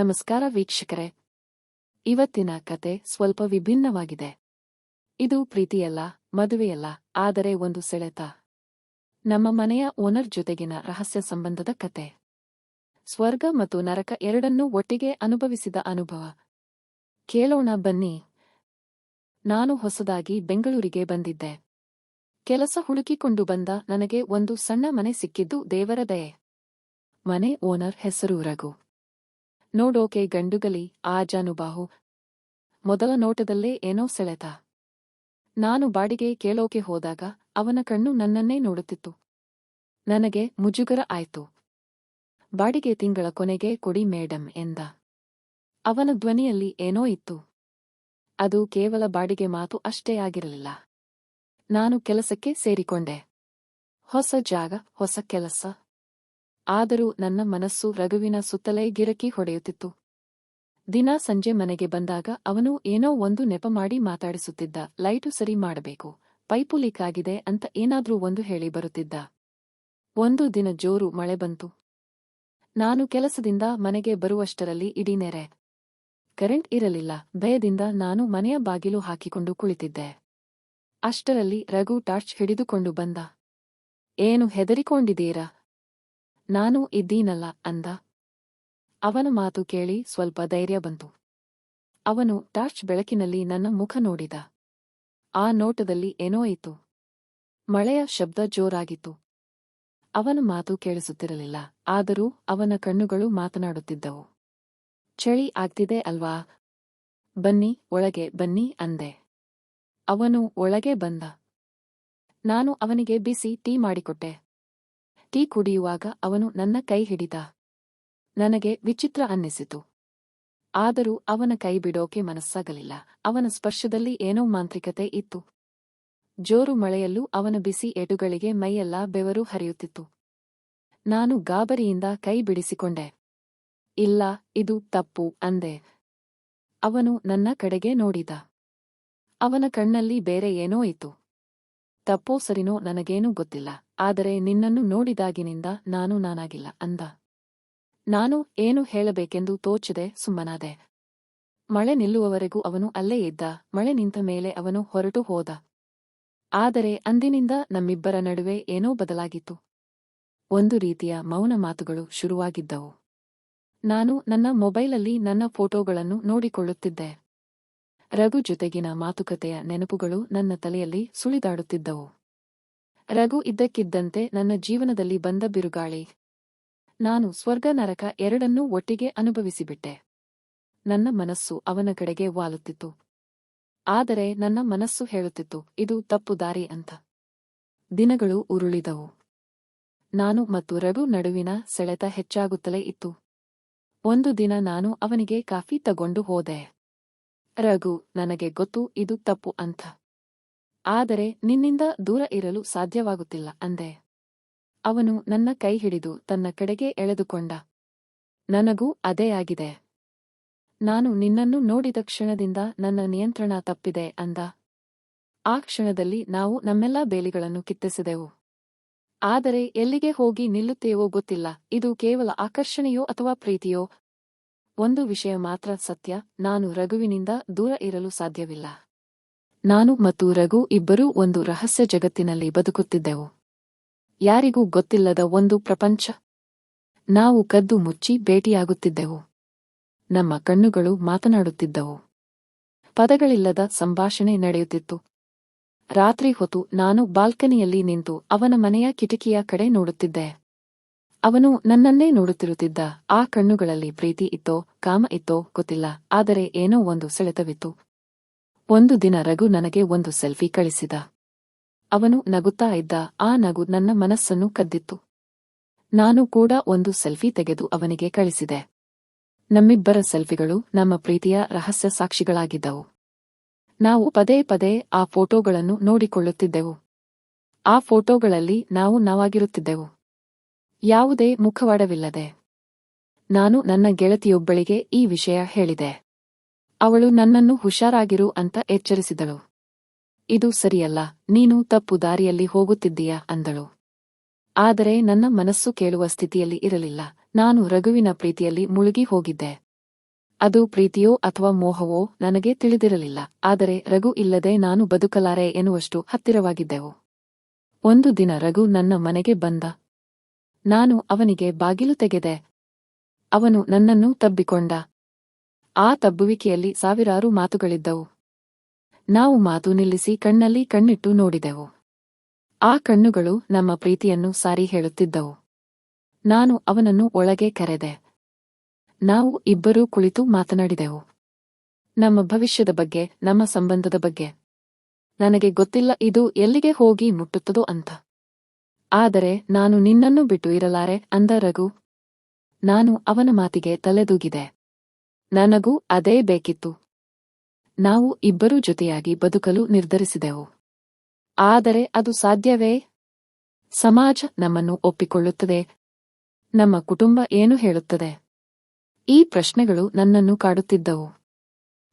ನಮಸ್ಕಾರ ವೀಕ್ಷಕರೇ. ಇವತ್ತಿನ ಕತೆ ಸ್ವಲ್ಪ ವಿಭಿನ್ನವಾಗಿದೆ. ಇದು ಪ್ರೀತಿಯಲ್ಲ, ಮದುವೆಯಲ್ಲ, ಆದರೆ ಒಂದು ಸೆಳೆತ. ನಮ್ಮ ಮನೆಯ ಓನರ್ ಜೊತೆಗಿನ ರಹಸ್ಯ ಸಂಬಂಧದ ಕತೆ. ಸ್ವರ್ಗ ಮತ್ತು ನರಕ ಎರಡನ್ನೂ ಒಟ್ಟಿಗೆ ಅನುಭವಿಸಿದ ಅನುಭವ. ಕೇಳೋಣ ಬನ್ನಿ. ನಾನು ಹೊಸದಾಗಿ ಬೆಂಗಳೂರಿಗೆ ಬಂದಿದ್ದೆ. ಕೆಲಸ ಹುಡುಕಿಕೊಂಡು ಬಂದ ನನಗೆ ಒಂದು ಸಣ್ಣ ಮನೆ ಸಿಕ್ಕಿದ್ದು ದೇವರ ದಯೆ. ಮನೆ ಓನರ್ ಹೆಸರು ರಘು. ನೋಡೋಕೆ ಗಂಡುಗಲಿ, ಆ ಆಜಾನುಬಾಹು ಮೊದಲ ನೋಟದಲ್ಲೇ ಏನೋ ಸೆಳೆತ. ನಾನು ಬಾಡಿಗೆ ಕೇಳೋಕೆ ಹೋದಾಗ ಅವನ ಕಣ್ಣು ನನ್ನನ್ನೇ ನೋಡುತ್ತಿತ್ತು. ನನಗೆ ಮುಜುಗರ ಆಯ್ತು. ಬಾಡಿಗೆ ತಿಂಗಳ ಕೊನೆಗೆ ಕೊಡಿ ಮೇಡಂ ಎಂದ. ಅವನ ಧ್ವನಿಯಲ್ಲಿ ಏನೋ ಇತ್ತು. ಅದು ಕೇವಲ ಬಾಡಿಗೆ ಮಾತು ಅಷ್ಟೇ ಆಗಿರಲಿಲ್ಲ. ನಾನು ಕೆಲಸಕ್ಕೆ ಸೇರಿಕೊಂಡೆ. ಹೊಸ ಜಾಗ, ಹೊಸ ಕೆಲಸ. ಆದರೂ ನನ್ನ ಮನಸ್ಸು ರಘುವಿನ ಸುತ್ತಲೇ ಗಿರಕಿ ಹೊಡೆಯುತ್ತಿತ್ತು. ದಿನ ಸಂಜೆ ಮನೆಗೆ ಬಂದಾಗ ಅವನು ಏನೋ ಒಂದು ನೆಪ ಮಾಡಿ ಮಾತಾಡಿಸುತ್ತಿದ್ದ. ಲೈಟು ಸರಿ ಮಾಡಬೇಕು, ಪೈಪು ಲೀಕ್ ಆಗಿದೆ ಅಂತ ಏನಾದ್ರೂ ಒಂದು ಹೇಳಿ ಬರುತ್ತಿದ್ದ. ಒಂದು ದಿನ ಜೋರು ಮಳೆ ಬಂತು. ನಾನು ಕೆಲಸದಿಂದ ಮನೆಗೆ ಬರುವಷ್ಟರಲ್ಲಿ ಇಡೀ ನೆರೆ. ಕರೆಂಟ್ ಇರಲಿಲ್ಲ, ಭಯದಿಂದ ನಾನು ಮನೆಯ ಬಾಗಿಲು ಹಾಕಿಕೊಂಡು ಕುಳಿತಿದ್ದೆ. ಅಷ್ಟರಲ್ಲಿ ರಘು ಟಾರ್ಚ್ ಹಿಡಿದುಕೊಂಡು ಬಂದ. ಏನು ಹೆದರಿಕೊಂಡಿದ್ದೀರಾ? ನಾನು ಇದ್ದೀನಲ್ಲ ಅಂದ. ಅವನ ಮಾತು ಕೇಳಿ ಸ್ವಲ್ಪ ಧೈರ್ಯ ಬಂತು. ಅವನು ಟಾರ್ಚ್ ಬೆಳಕಿನಲ್ಲಿ ನನ್ನ ಮುಖ ನೋಡಿದ. ಆ ನೋಟದಲ್ಲಿ ಏನೋ ಇತ್ತು. ಮಳೆಯ ಶಬ್ದ ಜೋರಾಗಿತ್ತು. ಅವನ ಮಾತು ಕೇಳಿಸುತ್ತಿರಲಿಲ್ಲ, ಆದರೂ ಅವನ ಕಣ್ಣುಗಳು ಮಾತನಾಡುತ್ತಿದ್ದವು. ಚಳಿ ಆಗ್ತಿದೆ ಅಲ್ವಾ? ಬನ್ನಿ, ಒಳಗೆ ಬನ್ನಿ ಅಂದೆ. ಅವನು ಒಳಗೆ ಬಂದ. ನಾನು ಅವನಿಗೆ ಬಿಸಿ ಟೀ ಮಾಡಿಕೊಟ್ಟೆ. ಟೀ ಕುಡಿಯುವಾಗ ಅವನು ನನ್ನ ಕೈ ಹಿಡಿದ. ನನಗೆ ವಿಚಿತ್ರ ಅನ್ನಿಸಿತು. ಆದರೂ ಅವನ ಕೈ ಬಿಡೋಕೆ ಮನಸ್ಸಾಗಲಿಲ್ಲ. ಅವನ ಸ್ಪರ್ಶದಲ್ಲಿ ಏನೋ ಮಾಂತ್ರಿಕತೆ ಇತ್ತು. ಜೋರು ಮಳೆಯಲ್ಲೂ ಅವನ ಬಿಸಿ ಎಡುಗಳಿಗೆ ಮೈಯೆಲ್ಲ ಬೆವರು ಹರಿಯುತ್ತಿತ್ತು. ನಾನು ಗಾಬರಿಯಿಂದ ಕೈ ಬಿಡಿಸಿಕೊಂಡೆ. ಇಲ್ಲ, ಇದು ತಪ್ಪು, ಅಂದೆ. ಅವನು ನನ್ನ ಕಡೆಗೆ ನೋಡಿದ. ಅವನ ಕಣ್ಣಲ್ಲಿ ಬೇರೆ ಏನೋ ಇತ್ತು. ತಪ್ಪೋ ಸರಿನೋ ನನಗೇನೂ ಗೊತ್ತಿಲ್ಲ. ಆದರೆ ನಿನ್ನನ್ನು ನೋಡಿದಾಗಿನಿಂದ ನಾನು ನಾನಾಗಿಲ್ಲ, ಅಂದ. ನಾನು ಏನು ಹೇಳಬೇಕೆಂದು ತೋಚದೆ, ಸುಮ್ಮನಾದೆ. ಮಳೆ ನಿಲ್ಲುವವರೆಗೂ ಅವನು ಅಲ್ಲೇ ಇದ್ದ, ಮಳೆ ನಿಂತ ಮೇಲೆ ಅವನು ಹೊರಟು ಹೋದ. ಆದರೆ ಅಂದಿನಿಂದ ನಮ್ಮಿಬ್ಬರ ನಡುವೆ ಏನೋ ಬದಲಾಗಿತ್ತು. ಒಂದು ರೀತಿಯ ಮೌನ ಮಾತುಗಳು ಶುರುವಾಗಿದ್ದವು. ನಾನು ನನ್ನ ಮೊಬೈಲಲ್ಲಿ ನನ್ನ ಫೋಟೋಗಳನ್ನು ನೋಡಿಕೊಳ್ಳುತ್ತಿದ್ದೆ. ರಘು ಜೊತೆಗಿನ ಮಾತುಕತೆಯ ನೆನಪುಗಳು ನನ್ನ ತಲೆಯಲ್ಲಿ ಸುಳಿದಾಡುತ್ತಿದ್ದವು. ರಘು ಇದ್ದಕ್ಕಿದ್ದಂತೆ ನನ್ನ ಜೀವನದಲ್ಲಿ ಬಂದ ಬಿರುಗಾಳಿ. ನಾನು ಸ್ವರ್ಗ ನರಕ ಎರಡನ್ನೂ ಒಟ್ಟಿಗೆ ಅನುಭವಿಸಿಬಿಟ್ಟೆ. ನನ್ನ ಮನಸ್ಸು ಅವನ ಕಡೆಗೆ ವಾಲುತ್ತಿತ್ತು. ಆದರೆ ನನ್ನ ಮನಸ್ಸು ಹೇಳುತ್ತಿತ್ತು, ಇದು ತಪ್ಪು ದಾರಿ ಅಂತ. ದಿನಗಳು ಉರುಳಿದವು. ನಾನು ಮತ್ತು ರಘು ನಡುವಿನ ಸೆಳೆತ ಹೆಚ್ಚಾಗುತ್ತಲೇ ಇತ್ತು. ಒಂದು ದಿನ ನಾನು ಅವನಿಗೆ ಕಾಫಿ ತಗೊಂಡು ಹೋದೆ. ರಘು, ನನಗೆ ಗೊತ್ತು, ಇದು ತಪ್ಪು ಅಂತ. ಆದರೆ ನಿನ್ನಿಂದ ದೂರ ಇರಲು ಸಾಧ್ಯವಾಗುತ್ತಿಲ್ಲ ಅಂದೆ. ಅವನು ನನ್ನ ಕೈ ಹಿಡಿದು ತನ್ನ ಕಡೆಗೆ ಎಳೆದುಕೊಂಡ. ನನಗೂ ಅದೇ ಆಗಿದೆ. ನಾನು ನಿನ್ನನ್ನು ನೋಡಿದ ಕ್ಷಣದಿಂದ ನನ್ನ ನಿಯಂತ್ರಣ ತಪ್ಪಿದೆ ಅಂದ. ಆ ಕ್ಷಣದಲ್ಲಿ ನಾವು ನಮ್ಮೆಲ್ಲಾ ಬೇಲಿಗಳನ್ನು ಕಿತ್ತಿಸಿದೆವು ಆದರೆ ಎಲ್ಲಿಗೆ ಹೋಗಿ ನಿಲ್ಲುತ್ತೇವೋ ಗೊತ್ತಿಲ್ಲ. ಇದು ಕೇವಲ ಆಕರ್ಷಣೆಯೋ ಅಥವಾ ಪ್ರೀತಿಯೋ? ಒಂದು ವಿಷಯ ಮಾತ್ರ ಸತ್ಯ. ನಾನು ರಘುವಿನಿಂದ ದೂರ ಇರಲು ಸಾಧ್ಯವಿಲ್ಲ. ನಾನು ಮತ್ತು ರಘು ಇಬ್ಬರೂ ಒಂದು ರಹಸ್ಯ ಜಗತ್ತಿನಲ್ಲಿ ಬದುಕುತ್ತಿದ್ದೆವು. ಯಾರಿಗೂ ಗೊತ್ತಿಲ್ಲದ ಒಂದು ಪ್ರಪಂಚ. ನಾವು ಕದ್ದು ಮುಚ್ಚಿ ಭೇಟಿಯಾಗುತ್ತಿದ್ದೆವು. ನಮ್ಮ ಕಣ್ಣುಗಳು ಮಾತನಾಡುತ್ತಿದ್ದವು. ಪದಗಳಿಲ್ಲದ ಸಂಭಾಷಣೆ ನಡೆಯುತ್ತಿತ್ತು. ರಾತ್ರಿ ಹೊತ್ತು ನಾನು ಬಾಲ್ಕನಿಯಲ್ಲಿ ನಿಂತು ಅವನ ಮನೆಯ ಕಿಟಕಿಯ ಕಡೆ ನೋಡುತ್ತಿದ್ದೆ. ಅವನು ನನ್ನನ್ನೇ ನೋಡುತ್ತಿರುತ್ತಿದ್ದ. ಆ ಕಣ್ಣುಗಳಲ್ಲಿ ಪ್ರೀತಿ ಇತ್ತೋ, ಕಾಮ ಇತ್ತೋ ಗೊತ್ತಿಲ್ಲ. ಆದರೆ ಏನೋ ಒಂದು ಸೆಳೆತವಿತ್ತು. ಒಂದು ದಿನ ರಘು ನನಗೆ ಒಂದು ಸೆಲ್ಫಿ ಕಳಿಸಿದ. ಅವನು ನಗುತ್ತಾ ಇದ್ದ, ಆ ನಗು ನನ್ನ ಮನಸ್ಸನ್ನು ಕದ್ದಿತ್ತು. ನಾನು ಕೂಡ ಒಂದು ಸೆಲ್ಫಿ ತೆಗೆದು ಅವನಿಗೆ ಕಳಿಸಿದೆ. ನಮ್ಮಿಬ್ಬರ ಸೆಲ್ಫಿಗಳು ನಮ್ಮ ಪ್ರೀತಿಯ ರಹಸ್ಯ ಸಾಕ್ಷಿಗಳಾಗಿದ್ದವು. ನಾವು ಪದೇ ಪದೇ ಆ ಫೋಟೋಗಳನ್ನು ನೋಡಿಕೊಳ್ಳುತ್ತಿದ್ದೆವು. ಆ ಫೋಟೋಗಳಲ್ಲಿ ನಾವು ನಾವಾಗಿರುತ್ತಿದ್ದೆವು. ಯಾವುದೇ ಮುಖವಾಡವಿಲ್ಲದೆ. ನಾನು ನನ್ನ ಗೆಳತಿಯೊಬ್ಬಳಿಗೆ ಈ ವಿಷಯ ಹೇಳಿದೆ. ಅವಳು ನನ್ನನ್ನು ಹುಷಾರಾಗಿರು ಅಂತ ಎಚ್ಚರಿಸಿದಳು. ಇದು ಸರಿಯಲ್ಲ, ನೀನು ತಪ್ಪು ದಾರಿಯಲ್ಲಿ ಹೋಗುತ್ತಿದ್ದೀಯಾ ಅಂದಳು. ಆದರೆ ನನ್ನ ಮನಸ್ಸು ಕೇಳುವ ಸ್ಥಿತಿಯಲ್ಲಿ ಇರಲಿಲ್ಲ, ನಾನು ರಘುವಿನ ಪ್ರೀತಿಯಲ್ಲಿ ಮುಳುಗಿ ಹೋಗಿದ್ದೆ. ಅದು ಪ್ರೀತಿಯೋ ಅಥವಾ ಮೋಹವೋ ನನಗೆ ತಿಳಿದಿರಲಿಲ್ಲ, ಆದರೆ ರಘು ಇಲ್ಲದೆ ನಾನು ಬದುಕಲಾರೆ ಎನ್ನುವಷ್ಟು ಹತ್ತಿರವಾಗಿದ್ದೆವು. ಒಂದು ದಿನ ರಘು ನನ್ನ ಮನೆಗೆ ಬಂದ. ನಾನು ಅವನಿಗೆ ಬಾಗಿಲು ತೆಗೆದೆ. ಅವನು ನನ್ನನ್ನು ತಬ್ಬಿಕೊಂಡ. ಆ ತಬ್ಬುವಿಕೆಯಲ್ಲಿ ಸಾವಿರಾರು ಮಾತುಗಳಿದ್ದವು. ನಾವು ಮಾತು ನಿಲ್ಲಿಸಿ ಕಣ್ಣಲ್ಲಿ ಕಣ್ಣಿಟ್ಟು ನೋಡಿದೆವು. ಆ ಕಣ್ಣುಗಳು ನಮ್ಮ ಪ್ರೀತಿಯನ್ನು ಸಾರಿ ಹೇಳುತ್ತಿದ್ದವು. ನಾನು ಅವನನ್ನು ಒಳಗೆ ಕರೆದೆ. ನಾವು ಇಬ್ಬರೂ ಕುಳಿತು ಮಾತನಾಡಿದೆವು. ನಮ್ಮ ಭವಿಷ್ಯದ ಬಗ್ಗೆ, ನಮ್ಮ ಸಂಬಂಧದ ಬಗ್ಗೆ. ನನಗೆ ಗೊತ್ತಿಲ್ಲ ಇದು ಎಲ್ಲಿಗೆ ಹೋಗಿ ಮುಟ್ಟುತ್ತದೋ ಅಂತ. ಆದರೆ ನಾನು ನಿನ್ನನ್ನು ಬಿಟ್ಟು ಇರಲಾರೆ ಅಂದ ರಘು. ನಾನು ಅವನ ಮಾತಿಗೆ ತಲೆದೂಗಿದೆ. ನನಗೂ ಅದೇ ಬೇಕಿತ್ತು. ನಾವು ಇಬ್ಬರೂ ಜೊತೆಯಾಗಿ ಬದುಕಲು ನಿರ್ಧರಿಸಿದೆವು. ಆದರೆ ಅದು ಸಾಧ್ಯವೇ? ಸಮಾಜ ನಮ್ಮನ್ನು ಒಪ್ಪಿಕೊಳ್ಳುತ್ತದೆ. ನಮ್ಮ ಕುಟುಂಬ ಏನು ಹೇಳುತ್ತದೆ? ಈ ಪ್ರಶ್ನೆಗಳು ನನ್ನನ್ನು ಕಾಡುತ್ತಿದ್ದವು.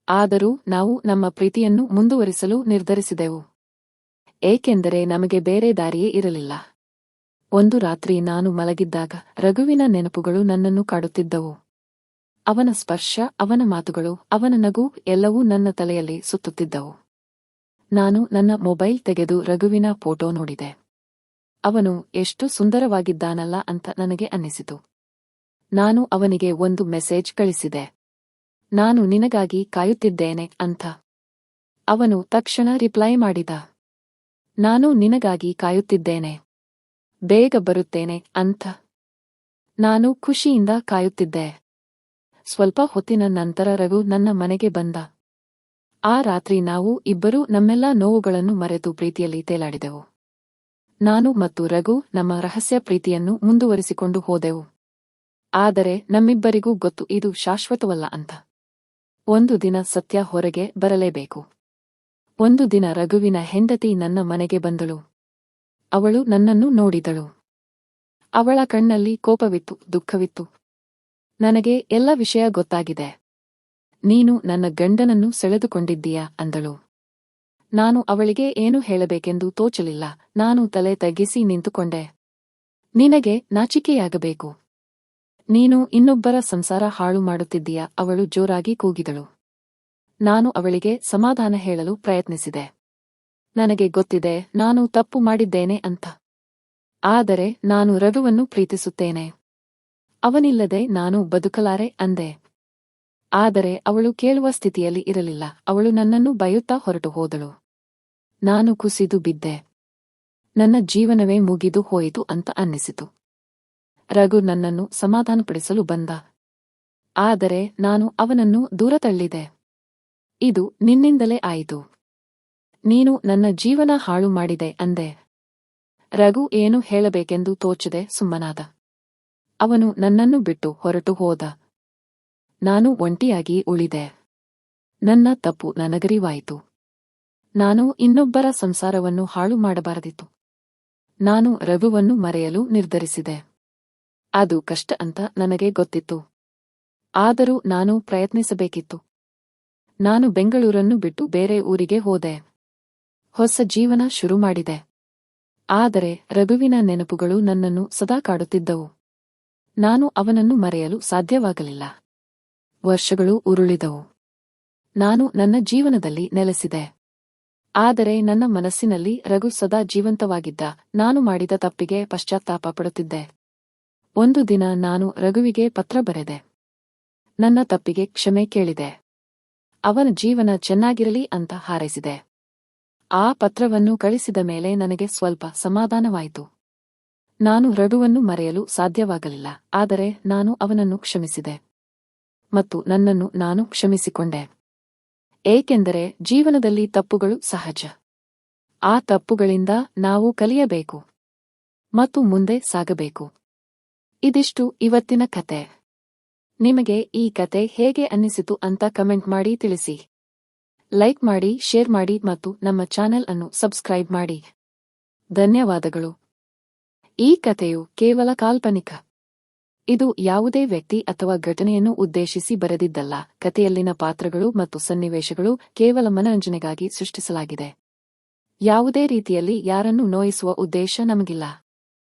ಆದರೂ ನಾವು ನಮ್ಮ ಪ್ರೀತಿಯನ್ನು ಮುಂದುವರಿಸಲು ನಿರ್ಧರಿಸಿದೆವು. ಏಕೆಂದರೆ ನಮಗೆ ಬೇರೆ ದಾರಿಯೇ ಇರಲಿಲ್ಲ. ಒಂದು ರಾತ್ರಿ ನಾನು ಮಲಗಿದ್ದಾಗ ರಘುವಿನ ನೆನಪುಗಳು ನನ್ನನ್ನು ಕಾಡುತ್ತಿದ್ದವು. ಅವನ ಸ್ಪರ್ಶ, ಅವನ ಮಾತುಗಳು, ಅವನ ನಗು ಎಲ್ಲವೂ ನನ್ನ ತಲೆಯಲ್ಲಿ ಸುತ್ತುತ್ತಿದ್ದವು. ನಾನು ನನ್ನ ಮೊಬೈಲ್ ತೆಗೆದು ರಘುವಿನ ಫೋಟೋ ನೋಡಿದೆ. ಅವನು ಎಷ್ಟು ಸುಂದರವಾಗಿದ್ದಾನಲ್ಲ ಅಂತ ನನಗೆ ಅನ್ನಿಸಿತು. ನಾನು ಅವನಿಗೆ ಒಂದು ಮೆಸೇಜ್ ಕಳಿಸಿದೆ. ನಾನು ನಿನಗಾಗಿ ಕಾಯುತ್ತಿದ್ದೇನೆ ಅಂತ. ಅವನು ತಕ್ಷಣ ರಿಪ್ಲೈ ಮಾಡಿದ. ನಾನು ನಿನಗಾಗಿ ಕಾಯುತ್ತಿದ್ದೇನೆ. ಬೇಗ ಬರುತ್ತೇನೆ ಅಂತ. ನಾನು ಖುಷಿಯಿಂದ ಕಾಯುತ್ತಿದ್ದೆ. ಸ್ವಲ್ಪ ಹೊತ್ತಿನ ನಂತರ ರಘು ನನ್ನ ಮನೆಗೆ ಬಂದ. ಆ ರಾತ್ರಿ ನಾವು ಇಬ್ಬರೂ ನಮ್ಮೆಲ್ಲ ನೋವುಗಳನ್ನು ಮರೆತು ಪ್ರೀತಿಯಲ್ಲಿ ತೇಲಾಡಿದೆವು. ನಾನು ಮತ್ತು ರಘು ನಮ್ಮ ರಹಸ್ಯ ಪ್ರೀತಿಯನ್ನು ಮುಂದುವರಿಸಿಕೊಂಡು ಹೋದೆವು. ಆದರೆ ನಮ್ಮಿಬ್ಬರಿಗೂ ಗೊತ್ತು ಇದು ಶಾಶ್ವತವಲ್ಲ ಅಂತ. ಒಂದು ದಿನ ಸತ್ಯ ಹೊರಗೆ ಬರಲೇಬೇಕು. ಒಂದು ದಿನ ರಘುವಿನ ಹೆಂಡತಿ ನನ್ನ ಮನೆಗೆ ಬಂದಳು. ಅವಳು ನನ್ನನ್ನು ನೋಡಿದಳು. ಅವಳ ಕಣ್ಣಲ್ಲಿ ಕೋಪವಿತ್ತು, ದುಃಖವಿತ್ತು. ನನಗೆ ಎಲ್ಲ ವಿಷಯ ಗೊತ್ತಾಗಿದೆ. ನೀನು ನನ್ನ ಗಂಡನನ್ನು ಸೆಳೆದುಕೊಂಡಿದ್ದೀಯ ಅಂದಳು. ನಾನು ಅವಳಿಗೆ ಏನು ಹೇಳಬೇಕೆಂದು ತೋಚಲಿಲ್ಲ. ನಾನು ತಲೆ ತಗ್ಗಿಸಿ ನಿಂತುಕೊಂಡೆ. ನಿನಗೆ ನಾಚಿಕೆಯಾಗಬೇಕು. ನೀನು ಇನ್ನೊಬ್ಬರ ಸಂಸಾರ ಹಾಳು ಮಾಡುತ್ತಿದ್ದೀಯ? ಅವಳು ಜೋರಾಗಿ ಕೂಗಿದಳು. ನಾನು ಅವಳಿಗೆ ಸಮಾಧಾನ ಹೇಳಲು ಪ್ರಯತ್ನಿಸಿದೆ. ನನಗೆ ಗೊತ್ತಿದೆ, ನಾನು ತಪ್ಪು ಮಾಡಿದ್ದೇನೆ ಅಂತ. ಆದರೆ ನಾನು ರಘುವನ್ನು ಪ್ರೀತಿಸುತ್ತೇನೆ. ಅವನಿಲ್ಲದೆ ನಾನು ಬದುಕಲಾರೆ ಅಂದೆ. ಆದರೆ ಅವಳು ಕೇಳುವ ಸ್ಥಿತಿಯಲ್ಲಿ ಇರಲಿಲ್ಲ, ಅವಳು ನನ್ನನ್ನು ಬಯುತ್ತಾ ಹೊರಟು ಹೋದಳು. ನಾನು ಕುಸಿದು ಬಿದ್ದೆ. ನನ್ನ ಜೀವನವೇ ಮುಗಿದು ಹೋಯಿತು ಅಂತ ಅನ್ನಿಸಿತು. ರಘು ನನ್ನನ್ನು ಸಮಾಧಾನಪಡಿಸಲು ಬಂದ. ಆದರೆ ನಾನು ಅವನನ್ನು ದೂರ ತಳ್ಳಿದೆ. ಇದು ನಿನ್ನಿಂದಲೇ ಆಯಿತು. ನೀನು ನನ್ನ ಜೀವನ ಹಾಳು ಮಾಡಿದೆ ಅಂದೆ. ರಘು ಏನು ಹೇಳಬೇಕೆಂದು ತೋಚದೆ ಸುಮ್ಮನಾದ. ಅವನು ನನ್ನನ್ನು ಬಿಟ್ಟು ಹೊರಟು ಹೋದ. ನಾನು ಒಂಟಿಯಾಗಿ ಉಳಿದೆ. ನನ್ನ ತಪ್ಪು ನನಗರಿವಾಯಿತು. ನಾನು ಇನ್ನೊಬ್ಬರ ಸಂಸಾರವನ್ನು ಹಾಳು ಮಾಡಬಾರದಿತ್ತು. ನಾನು ರಘುವನ್ನು ಮರೆಯಲು ನಿರ್ಧರಿಸಿದೆ. ಅದು ಕಷ್ಟ ಅಂತ ನನಗೆ ಗೊತ್ತಿತ್ತು. ಆದರೂ ನಾನು ಪ್ರಯತ್ನಿಸಬೇಕಿತ್ತು. ನಾನು ಬೆಂಗಳೂರನ್ನು ಬಿಟ್ಟು ಬೇರೆ ಊರಿಗೆ ಹೋದೆ. ಹೊಸ ಜೀವನ ಶುರು ಮಾಡಿದೆ ಆದರೆ ರಘುವಿನ ನೆನಪುಗಳು ನನ್ನನ್ನು ಸದಾ ಕಾಡುತ್ತಿದ್ದವು. ನಾನು ಅವನನ್ನು ಮರೆಯಲು ಸಾಧ್ಯವಾಗಲಿಲ್ಲ. ವರ್ಷಗಳು ಉರುಳಿದವು. ನಾನು ನನ್ನ ಜೀವನದಲ್ಲಿ ನೆಲೆಸಿದೆ. ಆದರೆ ನನ್ನ ಮನಸ್ಸಿನಲ್ಲಿ ರಘು ಸದಾ ಜೀವಂತವಾಗಿದ್ದ. ನಾನು ಮಾಡಿದ ತಪ್ಪಿಗೆ ಪಶ್ಚಾತ್ತಾಪ ಪಡುತ್ತಿದ್ದೆ. ಒಂದು ದಿನ ನಾನು ರಘುವಿಗೆ ಪತ್ರ ಬರೆದೆ. ನನ್ನ ತಪ್ಪಿಗೆ ಕ್ಷಮೆ ಕೇಳಿದೆ. ಅವನ ಜೀವನ ಚೆನ್ನಾಗಿರಲಿ ಅಂತ ಹಾರೈಸಿದೆ. ಆ ಪತ್ರವನ್ನು ಕಳಿಸಿದ ಮೇಲೆ ನನಗೆ ಸ್ವಲ್ಪ ಸಮಾಧಾನವಾಯಿತು. ನಾನು ರಘುವನ್ನು ಮರೆಯಲು ಸಾಧ್ಯವಾಗಲಿಲ್ಲ, ಆದರೆ ನಾನು ಅವನನ್ನು ಕ್ಷಮಿಸಿದೆ. ಮತ್ತು ನನ್ನನ್ನು ನಾನು ಕ್ಷಮಿಸಿಕೊಂಡೆ. ಏಕೆಂದರೆ ಜೀವನದಲ್ಲಿ ತಪ್ಪುಗಳು ಸಹಜ. ಆ ತಪ್ಪುಗಳಿಂದ ನಾವು ಕಲಿಯಬೇಕು ಮತ್ತು ಮುಂದೆ ಸಾಗಬೇಕು. ಇದಿಷ್ಟು ಇವತ್ತಿನ ಕತೆ. ನಿಮಗೆ ಈ ಕತೆ ಹೇಗೆ ಅನ್ನಿಸಿತು ಅಂತ ಕಮೆಂಟ್ ಮಾಡಿ ತಿಳಿಸಿ. ಲೈಕ್ ಮಾಡಿ, ಶೇರ್ ಮಾಡಿ ಮತ್ತು ನಮ್ಮ ಚಾನೆಲ್ ಅನ್ನು ಸಬ್ಸ್ಕ್ರೈಬ್ ಮಾಡಿ. ಧನ್ಯವಾದಗಳು. ಈ ಕಥೆಯು ಕೇವಲ ಕಾಲ್ಪನಿಕ. ಇದು ಯಾವುದೇ ವ್ಯಕ್ತಿ ಅಥವಾ ಘಟನೆಯನ್ನು ಉದ್ದೇಶಿಸಿ ಬರೆದಿದ್ದಲ್ಲ. ಕಥೆಯಲ್ಲಿನ ಪಾತ್ರಗಳು ಮತ್ತು ಸನ್ನಿವೇಶಗಳು ಕೇವಲ ಮನರಂಜನೆಗಾಗಿ ಸೃಷ್ಟಿಸಲಾಗಿದೆ. ಯಾವುದೇ ರೀತಿಯಲ್ಲಿ ಯಾರನ್ನು ನೋಯಿಸುವ ಉದ್ದೇಶ ನಮಗಿಲ್ಲ.